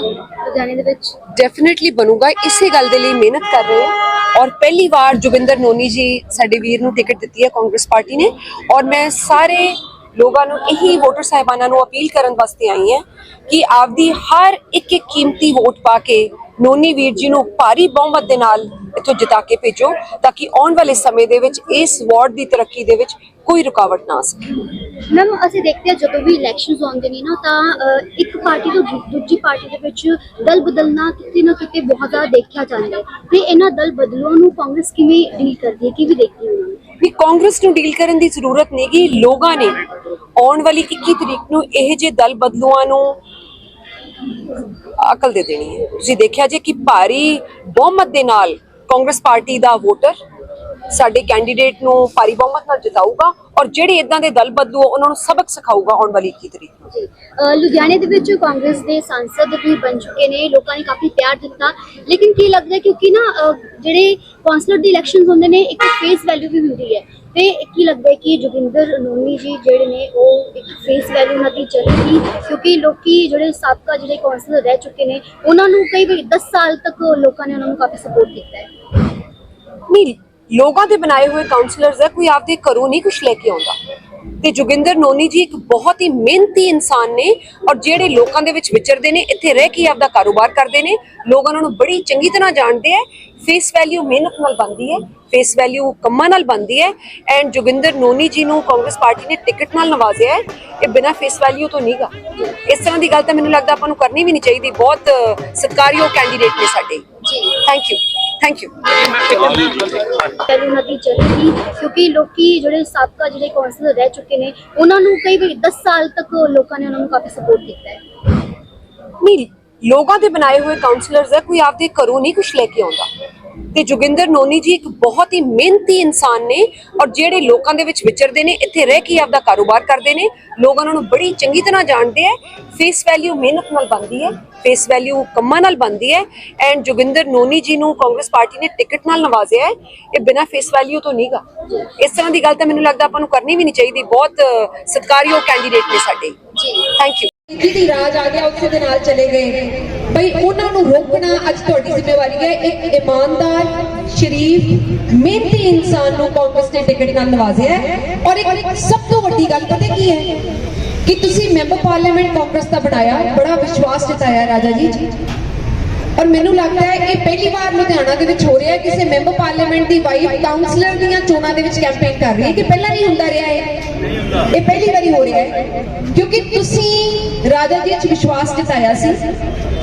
ਲੁਧਿਆਣੇ ਦੇ ਵਿੱਚ? ਡੈਫੀਨਿਟਲੀ ਬਣੂਗਾ। ਇਸੇ ਗੱਲ ਦੇ ਲਈ ਮਿਹਨਤ ਕਰ ਰਹੇ ਹਾਂ। ਔਰ ਪਹਿਲੀ ਵਾਰ ਜੋਗਿੰਦਰ ਨੋਨੀ ਜੀ ਸਾਡੇ ਵੀਰ ਨੂੰ ਟਿਕਟ ਦਿੱਤੀ ਹੈ, ਕਾਂਗਰਸ ਪਾਰਟੀ ਨੇ। ਔਰ ਮੈਂ ਸਾਰੇ ਲੋਕਾਂ ਨੂੰ ਇਹੀ ਵੋਟਰ ਸਾਹਿਬਾਨਾਂ ਨੂੰ ਅਪੀਲ ਕਰਨ ਵਾਸਤੇ ਆਈ ਹਾਂ ਕਿ ਆਪਦੀ ਹਰ ਇੱਕ ਇੱਕ ਕੀਮਤੀ ਵੋਟ ਪਾ ਕੇ ਨੋਨੀ ਵੀਰ ਜੀ ਨੂੰ ਭਾਰੀ ਬਹੁਮਤ ਦੇ ਨਾਲ ਇੱਥੋਂ ਜਿਤਾ ਕੇ ਭੇਜੋ, ਤਾਂ ਕਿ ਆਉਣ ਵਾਲੇ ਸਮੇਂ ਦੇ ਵਿੱਚ ਇਸ ਵਾਰਡ ਦੀ ਤਰੱਕੀ ਦੇ ਵਿੱਚ ਕੋਈ ਰੁਕਾਵਟ ਨਾ ਆ ਸਕੇ। ਮੈਮ ਅਸੀਂ ਦੇਖਦੇ ਹਾਂ ਜਦੋਂ ਵੀ ਇਲੈਕਸ਼ਨਸ ਆਉਂਦੇ ਨੇ ਨਾ ਤਾਂ ਅਹ, ਇੱਕ ਪਾਰਟੀ ਤੋਂ ਦੂ- ਦੂਜੀ ਪਾਰਟੀ ਦੇ ਵਿੱਚ ਦਲ ਬਦਲਣਾ ਕਿਤੇ ਨਾ ਕਿਤੇ ਬਹੁਤ ਜ਼ਿਆਦਾ ਦੇਖਿਆ ਜਾਂਦਾ ਹੈ। ਤੇ ਇਹਨਾਂ ਦਲ ਬਦਲੂਆਂ ਨੂੰ ਕਾਂਗਰਸ ਕਿਵੇਂ ਡੀਲ ਕਰਦੀ ਹੈ? ਕਿਵੇਂ ਦੇਖਦੀ ਹੈ? ਉਹਨਾਂ ਵੀ ਕਾਂਗਰਸ ਨੂੰ ਡੀਲ ਕਰਨ ਦੀ ਜ਼ਰੂਰਤ ਨਹੀਂ ਲੋਕਾਂ ਨੇ। ਆਉਣ ਵਾਲੀ 21 ਤਰੀਕ ਨੂੰ ਇਹ ਜੇ ਦਲ ਬਦਲੂਆਂ ਨੂੰ ਅਕਲ ਦੇ ਦੇਣੀ ਹੈ। ਤੁਸੀਂ ਦੇਖਿਆ ਜੇ ਕਿ ਭਾਰੀ ਬਹੁਮਤ ਦੇ ਨਾਲ ਕਾਂਗਰਸ ਪਾਰਟੀ ਦਾ ਵੋਟਰ ਸਾਡੇ ਕੈਂਡੀਡੇਟ ਨੂੰ ਭਾਰੀ ਬਹੁਮਤ ਨਾਲ ਜਿਤਾਊਗਾ ਔਰ ਜਿਹੜੇ ਇਦਾਂ ਦੇ ਦਲ ਬਦਲੂ ਉਹਨਾਂ ਨੂੰ ਸਬਕ ਸਿਖਾਊਗਾ ਆਉਣ ਵਾਲੀ 21 ਤਰੀਕ ਨੂੰ। ਲੁਧਿਆਣੇ ਦੇ ਵਿੱਚ ਕਾਂਗਰਸ ਦੇ ਸੰਸਦ ਵੀ ਬਣ ਚੁੱਕੇ ਨੇ ਲੋਕਾਂ ਨੇ ਕਾਫੀ ਪਿਆਰ ਦਿੱਤਾ। ਲੇਕਿਨ ਕੀ ਲੱਗਦਾ ਹੈ ਕਿਉਂਕਿ ਨਾ ਜਿਹੜੇ ਕਾਉਂਸਲਰ ਦੇ ਇਲੈਕਸ਼ਨਸ ਹੁੰਦੇ ਨੇ ਇੱਕ ਫੇਸ ਵੈਲਿਊ ਵੀ ਹੁੰਦੀ ਹੈ। ਤੇ ਕੀ ਲੱਗਦਾ ਹੈ ਕਿ ਜੋਗਿੰਦਰ ਨੋਨੀ ਜੀ ਜਿਹੜੇ ਨੇ ਉਹ ਇੱਕ ਫੇਸ ਵੈਲਿਊ ਨਾਲ ਦੀ ਚੱਲੇਗੀ ਕਿਉਂਕਿ ਲੋਕੀ ਜਿਹੜੇ ਸਾਬਕਾ ਜਿਹੜੇ ਕਾਉਂਸਲਰ ਰਹਿ ਚੁੱਕੇ ਨੇ ਉਹਨਾਂ ਨੂੰ ਕਈ ਵਾਰੀ 10 ਸਾਲ ਤੱਕ ਲੋਕਾਂ ਨੇ ਉਹਨਾਂ ਨੂੰ ਕਾਫੀ ਸਪੋਰਟ ਕੀਤਾ ਹੈ। ਨਹੀਂ ਲੋਕਾਂ ਦੇ ਬਣਾਏ ਹੋਏ ਕਾਉਂਸਲਰਸ ਹੈ, ਕੋਈ ਆਪਦੇ ਘਰੋਂ ਨਹੀਂ ਕੁਝ ਲੈ ਕੇ ਆਉਂਦਾ। ਤੇ ਜੋਗਿੰਦਰ ਨੋਨੀ ਜੀ ਇੱਕ ਬਹੁਤ ਹੀ ਮਿਹਨਤੀ ਇਨਸਾਨ ਨੇ ਔਰ ਜਿਹੜੇ ਲੋਕਾਂ ਦੇ ਵਿੱਚ ਵਿਚਰਦੇ ਨੇ, ਇੱਥੇ ਰਹਿ ਕੇ ਆਪਦਾ ਕਾਰੋਬਾਰ ਕਰਦੇ ਨੇ। ਲੋਕ ਉਹਨਾਂ ਨੂੰ ਬੜੀ ਚੰਗੀ ਤਰ੍ਹਾਂ ਜਾਣਦੇ ਹੈ। ਫੇਸ ਵੈਲਿਊ ਮਿਹਨਤ ਨਾਲ ਬਣਦੀ ਹੈ ਫੇਸ ਵੈਲਿਊ ਕੰਮਾਂ ਨਾਲ ਬਣਦੀ ਹੈ। ਐਂਡ ਜੋਗਿੰਦਰ ਨੋਨੀ ਜੀ ਨੂੰ ਕਾਂਗਰਸ ਪਾਰਟੀ ਨੇ ਟਿਕਟ ਨਾਲ ਨਵਾਜ਼ਿਆ ਹੈ ਇਹ ਬਿਨਾਂ ਫੇਸ ਵੈਲਿਊ ਤੋਂ ਨਹੀਂਗਾ। ਇਸ ਤਰ੍ਹਾਂ ਦੀ ਗੱਲ ਤਾਂ ਮੈਨੂੰ ਲੱਗਦਾ ਆਪਾਂ ਨੂੰ ਕਰਨੀ ਵੀ ਨਹੀਂ ਚਾਹੀਦੀ। ਬਹੁਤ ਸਤਿਕਾਰਯੋਗ ਕੈਂਡੀਡੇਟ ਨੇ ਸਾਡੇ। Thank you thank you value ਨਾਲ ਦੀ ਚੱਲੇਗੀ ਕਿਉਂਕਿ ਲੋਕੀ ਜਿਹੜੇ ਸਾਬਕਾ ਜਿਹੜੇ ਕਾਉਂਸਲਰ ਰਹਿ ਚੁੱਕੇ ਨੇ ਉਹਨਾਂ ਨੂੰ ਕਈ ਵਾਰੀ 10 ਸਾਲ ਤੱਕ ਲੋਕਾਂ ਨੇ ਉਹਨਾਂ ਨੂੰ ਕਾਫੀ ਸਪੋਰਟ ਕੀਤਾ ਹੈ। ਨਹੀਂ ਲੋਕਾਂ ਦੇ ਬਣਾਏ ਹੋਏ ਕਾਉਂਸਲਰਸ ਹੈ ਕੋਈ ਆਪਦੇ ਘਰੋਂ ਨਹੀਂ ਕੁਝ ਲੈ ਕੇ ਆਉਂਦਾ। ਤੇ ਜੋਗਿੰਦਰ ਨੋਨੀ ਜੀ ਇੱਕ ਬਹੁਤ ਹੀ ਮਿਹਨਤੀ ਇਨਸਾਨ ਨੇ ਔਰ ਜਿਹੜੇ ਲੋਕਾਂ ਦੇ ਵਿੱਚ ਵਿਚਰਦੇ ਨੇ ਇੱਥੇ ਰਹਿ ਕੇ ਆਪਦਾ ਕਾਰੋਬਾਰ ਕਰਦੇ ਨੇ। ਲੋਕ ਉਹਨਾਂ ਨੂੰ ਬੜੀ ਚੰਗੀ ਤਰ੍ਹਾਂ ਜਾਣਦੇ ਹੈ ਫੇਸ ਵੈਲਿਊ ਮਿਹਨਤ ਨਾਲ ਬਣਦੀ ਹੈ ਫੇਸ ਵੈਲਿਊ ਕੰਮਾਂ ਨਾਲ ਬਣਦੀ ਹੈ ਐਂਡ ਜੋਗਿੰਦਰ ਨੋਨੀ ਜੀ ਨੂੰ ਕਾਂਗਰਸ ਪਾਰਟੀ ਨੇ ਟਿਕਟ ਨਾਲ ਨਵਾਜ਼ਿਆ ਹੈ ਇਹ ਬਿਨਾਂ ਫੇਸ ਵੈਲਿਊ ਤੋਂ ਨਹੀਂਗਾ ਇਸ ਤਰ੍ਹਾਂ ਦੀ ਗੱਲ ਤਾਂ ਮੈਨੂੰ ਲੱਗਦਾ ਆਪਾਂ ਨੂੰ ਕਰਨੀ ਵੀ ਨਹੀਂ ਚਾਹੀਦੀ। ਬਹੁਤ ਸਤਿਕਾਰਯੋਗ ਕੈਂਡੀਡੇਟ ਨੇ ਸਾਡੇ। ਥੈਂਕ ਯੂ ਜਿਹਦੀ ਰਾਜ ਆ ਗਿਆ ਉਸੇ ਦੇ ਨਾਲ ਚਲੇ ਗਏ। ਬਈ ਉਹਨਾਂ ਨੂੰ ਰੋਕਣਾ ਅੱਜ ਤੁਹਾਡੀ ਜ਼ਿੰਮੇਵਾਰੀ ਹੈ। ਇੱਕ ਇਮਾਨਦਾਰ, ਸ਼ਰੀਫ, ਮਿਹਨਤੀ ਇਨਸਾਨ ਨੂੰ ਕਾਂਗਰਸ ਨੇ ਟਿਕਟ ਨਾਲ ਨਵਾਜ਼ਿਆ ਔਰ ਇੱਕ ਸਭ ਤੋਂ ਵੱਡੀ ਗੱਲ ਪਤਾ ਕੀ ਹੈ? ਕਿ ਤੁਸੀਂ ਮੈਂਬਰ ਪਾਰਲੀਮੈਂਟ ਕਾਂਗਰਸ ਦਾ ਬਣਾਇਆ, ਬੜਾ ਵਿਸ਼ਵਾਸ ਜਤਾਇਆ ਰਾਜਾ ਜੀ। ਔਰ ਮੈਨੂੰ ਲੱਗਦਾ ਹੈ ਇਹ ਪਹਿਲੀ ਵਾਰ ਲੁਧਿਆਣਾ ਦੇ ਵਿੱਚ ਹੋ ਰਿਹਾ ਹੈ, ਕਿਸੇ ਮੈਂਬਰ ਪਾਰਲੀਮੈਂਟ ਦੀ ਵਾਈਫ ਕਾਉਂਸਲਰ ਦੀਆਂ ਚੋਣਾਂ ਦੇ ਵਿੱਚ ਕੈਂਪੇਨ ਕਰ ਰਹੀ ਹੈ ਕਿ ਪਹਿਲਾਂ ਨਹੀਂ ਹੁੰਦਾ ਰਿਹਾ ਇਹ ਇਹ ਪਹਿਲੀ ਵਾਰੀ ਹੋ ਰਿਹਾ ਹੈ। ਕਿਉਂਕਿ ਤੁਸੀਂ ਰਾਜਾ ਜੀ 'ਚ ਵਿਸ਼ਵਾਸ ਜਤਾਇਆ ਸੀ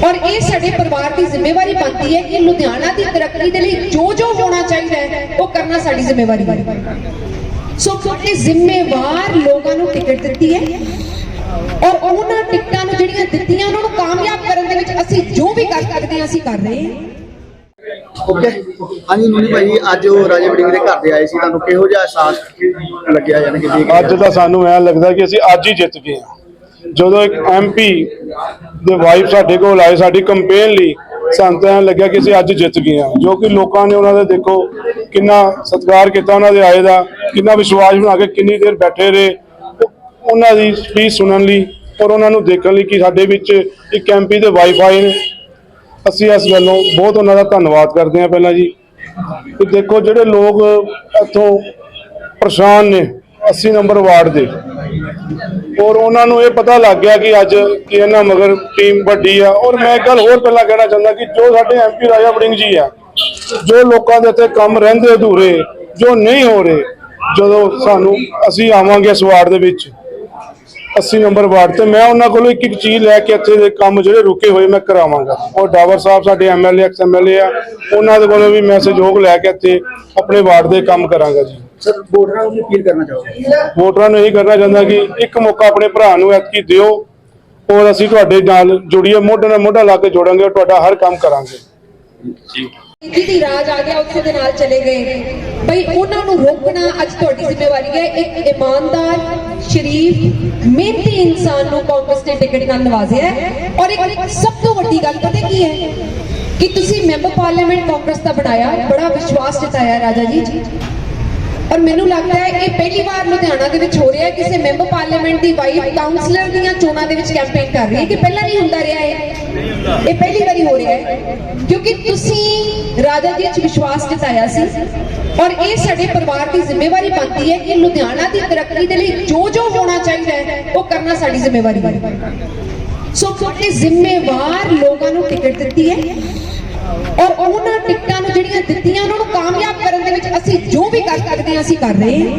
ਔਰ ਇਹ ਸਾਡੇ ਪਰਿਵਾਰ ਦੀ ਜ਼ਿੰਮੇਵਾਰੀ ਬਣਦੀ ਹੈ ਕਿ ਲੁਧਿਆਣਾ ਦੀ ਤਰੱਕੀ ਦੇ ਲਈ ਜੋ ਜੋ ਹੋਣਾ ਚਾਹੀਦਾ ਹੈ, ਉਹ ਕਰਨਾ ਸਾਡੀ ਜ਼ਿੰਮੇਵਾਰੀ ਹੈ। ਸੋ ਤੁਹਾਡੇ ਜ਼ਿੰਮੇਵਾਰ ਲੋਕਾਂ ਨੂੰ ਟਿਕਟ ਦਿੱਤੀ ਹੈ ਔਰ ਉਹਨਾਂ ਟਿਕਟਾਂ ਨੂੰ ਜਿਹੜੀਆਂ ਦਿੱਤੀਆਂ, ਉਹਨਾਂ ਨੂੰ ਕਾਮ ਹਾਂ ਅਸੀਂ ਕਰ ਰਹੇ ਹਾਂ? ਓਕੇ ਹਾਂਜੀ ਨੂਨੀ ਭਾਈ ਅੱਜ ਉਹ ਰਾਜੇ ਵੜਿੰਗ ਦੇ ਘਰ ਦੇ ਆਏ ਸੀ ਤੁਹਾਨੂੰ ਕਿਹੋ ਜਿਹਾ ਅਹਿਸਾਸ ਲੱਗਿਆ ਯਾਨੀ ਕਿ ਦੇਖ ਕੇ? ਅੱਜ ਤਾਂ ਸਾਨੂੰ ਐਂ ਲੱਗਦਾ ਕਿ ਅਸੀਂ ਅੱਜ ਹੀ ਜਿੱਤ ਗਏ ਹਾਂ। ਜਦੋਂ ਇੱਕ ਐਮਪੀ ਦੇ ਵਾਈਫ ਸਾਡੇ ਕੋਲ ਆਏ ਸਾਡੀ ਕੰਪੇਨ ਲਈ ਸਾਨੂੰ ਤਾਂ ਐਂ ਲੱਗਿਆ ਕਿ ਅਸੀਂ ਅੱਜ ਜਿੱਤ ਗਏ ਹਾਂ। ਜੋ ਕਿ ਲੋਕਾਂ ਨੇ ਉਹਨਾਂ ਦਾ ਦੇਖੋ ਕਿੰਨਾ ਸਤਿਕਾਰ ਕੀਤਾ ਉਹਨਾਂ ਦੇ ਆਏ ਦਾ ਕਿੰਨਾ ਵਿਸ਼ਵਾਸ ਬਣਾ ਕੇ ਕਿੰਨੀ ਦੇਰ ਬੈਠੇ ਰਹੇ। ਉਹ- ਉਹਨਾਂ ਦੀ ਸਪੀਚ ਸੁਣਨ ਲਈ ਔਰ ਉਹਨਾਂ ਨੂੰ ਦੇਖਣ ਲਈ ਕਿ ਸਾਡੇ ਵਿੱਚ ਇੱਕ ਐਮਪੀ ਦੇ ਵਾਈਫ ਆਏ ਨੇ। ਅਸੀਂ ਇਸ ਵੱਲੋਂ ਬਹੁਤ ਉਹਨਾਂ ਦਾ ਧੰਨਵਾਦ ਕਰਦੇ ਹਾਂ ਪਹਿਲਾਂ ਜੀ। ਕਿ ਦੇਖੋ ਜਿਹੜੇ ਲੋਕ ਇੱਥੋਂ ਪਰੇਸ਼ਾਨ ਨੇ 80 ਨੰਬਰ ਵਾਰਡ ਦੇ। ਔਰ ਉਹਨਾਂ ਨੂੰ ਇਹ ਪਤਾ ਲੱਗ ਗਿਆ ਕਿ ਅੱਜ ਕਿ ਇਹਨਾਂ ਮਗਰ ਟੀਮ ਵੱਡੀ ਆ। ਔਰ ਮੈਂ ਇੱਕ ਗੱਲ ਹੋਰ ਪਹਿਲਾਂ ਕਹਿਣਾ ਚਾਹੁੰਦਾ ਕਿ ਜੋ ਸਾਡੇ ਐਮਪੀ ਰਾਜਾ ਵੜਿੰਗ ਜੀ ਆ, ਜੋ ਲੋਕਾਂ ਦੇ ਇੱਥੇ ਕੰਮ ਰਹਿੰਦੇ ਅਧੂਰੇ, ਜੋ ਨਹੀਂ ਹੋ ਰਹੇ, ਜਦੋਂ ਸਾਨੂੰ ਅਸੀਂ ਆਵਾਂਗੇ ਇਸ ਵਾਰਡ ਦੇ ਵਿੱਚ 80 ਨੰਬਰ ਵਾਰਡ ਤੇ ਮੈਂ ਉਹਨਾਂ ਕੋਲੋਂ ਇੱਕ ਇੱਕ ਚੀਜ਼ ਲੈ ਕੇ ਇੱਥੇ ਦੇ ਕੰਮ ਜਿਹੜੇ ਰੁਕੇ ਹੋਏ ਮੈਂ ਕਰਾਵਾਂਗਾ। ਔਰ ਡਾਵਰ ਸਾਹਿਬ ਸਾਡੇ ਐਮਐਲਏ ਐਕਸ ਐਮਐਲਏ ਆ ਉਹਨਾਂ ਦੇ ਕੋਲੋਂ ਵੀ ਮੈਂ ਸਹਿਯੋਗ ਲੈ ਕੇ ਇੱਥੇ ਆਪਣੇ ਵਾਰਡ ਦੇ ਕੰਮ ਕਰਾਂਗਾ ਜੀ। ਸਰ ਵੋਟਰਾਂ ਨੂੰ ਅਪੀਲ ਕਰਨਾ ਚਾਹੋਗੇ? ਵੋਟਰਾਂ ਨੂੰ ਇਹ ਕਰਨਾ ਚਾਹੁੰਦਾ ਕਿ ਇੱਕ ਮੌਕਾ ਆਪਣੇ ਭਰਾ ਨੂੰ ਐਤਕੀ ਦਿਓ ਔਰ ਅਸੀਂ ਤੁਹਾਡੇ ਨਾਲ ਜੁੜੀਏ ਮੋਢੇ ਨਾਲ ਮੋਢਾ ਲਾ ਕੇ ਜੋੜਾਂਗੇ ਔਰ ਤੁਹਾਡਾ ਹਰ ਕੰਮ ਕਰਾਂਗੇ। ਜਿਹਦੀ ਰਾਜ ਆ ਗਿਆ, ਉਸੇ ਦੇ ਨਾਲ ਚਲੇ ਗਏ। ਬਈ ਉਹਨਾਂ ਨੂੰ ਰੋਕਣਾ ਅੱਜ ਤੁਹਾਡੀ ਜ਼ਿੰਮੇਵਾਰੀ ਹੈ। ਇੱਕ ਇਮਾਨਦਾਰ, ਸ਼ਰੀਫ, ਮਿਹਨਤੀ ਇਨਸਾਨ ਨੂੰ ਕਾਂਗਰਸ ਨੇ ਟਿਕਟ ਨਾਲ ਨਵਾਜ਼ਿਆ ਹੈ। ਔਰ ਇੱਕ ਸਭ ਤੋਂ ਵੱਡੀ ਗੱਲ ਪਤਾ ਕੀ ਹੈ? ਕਿ ਤੁਸੀਂ ਮੈਂਬਰ ਪਾਰਲੀਮੈਂਟ ਕਾਂਗਰਸ ਦਾ ਬਣਾਇਆ, ਬੜਾ ਵਿਸ਼ਵਾਸ ਜਤਾਇਆ ਰਾਜਾ ਜੀ। ਔਰ ਮੈਨੂੰ ਲੱਗਦਾ ਹੈ ਇਹ ਪਹਿਲੀ ਵਾਰ ਲੁਧਿਆਣਾ ਦੇ ਵਿੱਚ ਹੋ ਰਿਹਾ ਹੈ। ਕਿਸੇ ਮੈਂਬਰ ਪਾਰਲੀਮੈਂਟ ਦੀ ਵਾਈਫ ਕਾਉਂਸਲਰ ਦੀਆਂ ਚੋਣਾਂ ਦੇ ਵਿੱਚ ਕੈਂਪੇਨ ਕਰ ਰਹੀ ਹੈ ਕਿ ਪਹਿਲਾਂ ਨਹੀਂ ਹੁੰਦਾ ਰਿਹਾ ਇਹ। ਇਹ ਪਹਿਲੀ ਵਾਰੀ ਹੋ ਰਿਹਾ ਹੈ। ਕਿਉਂਕਿ ਤੁਸੀਂ ਰਾਜਾ ਜੀ 'ਚ ਵਿਸ਼ਵਾਸ ਜਤਾਇਆ ਸੀ। ਔਰ ਇਹ ਸਾਡੇ ਪਰਿਵਾਰ ਦੀ ਜ਼ਿੰਮੇਵਾਰੀ ਬਣਦੀ ਹੈ ਕਿ ਲੁਧਿਆਣਾ ਦੀ ਤਰੱਕੀ ਦੇ ਲਈ ਜੋ ਜੋ ਹੋਣਾ ਚਾਹੀਦਾ ਹੈ, ਉਹ ਕਰਨਾ ਸਾਡੀ ਜ਼ਿੰਮੇਵਾਰੀ ਹੈ। ਸੋ ਤੁਹਾਡੇ ਜ਼ਿੰਮੇਵਾਰ ਲੋਕਾਂ ਨੂੰ ਟਿਕਟ ਦਿੱਤੀ ਹੈ ਔਰ ਉਹਨਾਂ ਟਿਕਟਾਂ ਨੂੰ ਜਿਹੜੀਆਂ ਦਿੱਤੀਆਂ, ਉਹਨਾਂ ਨੂੰ ਕਾਮਯਾਬ ਕਰਨ ਦੇ ਵਿੱਚ ਅਸੀਂ ਜੋ ਵੀ ਕਰ ਸਕਦੇ ਹਾਂ, ਅਸੀਂ ਕਰ ਰਹੇ ਹਾਂ।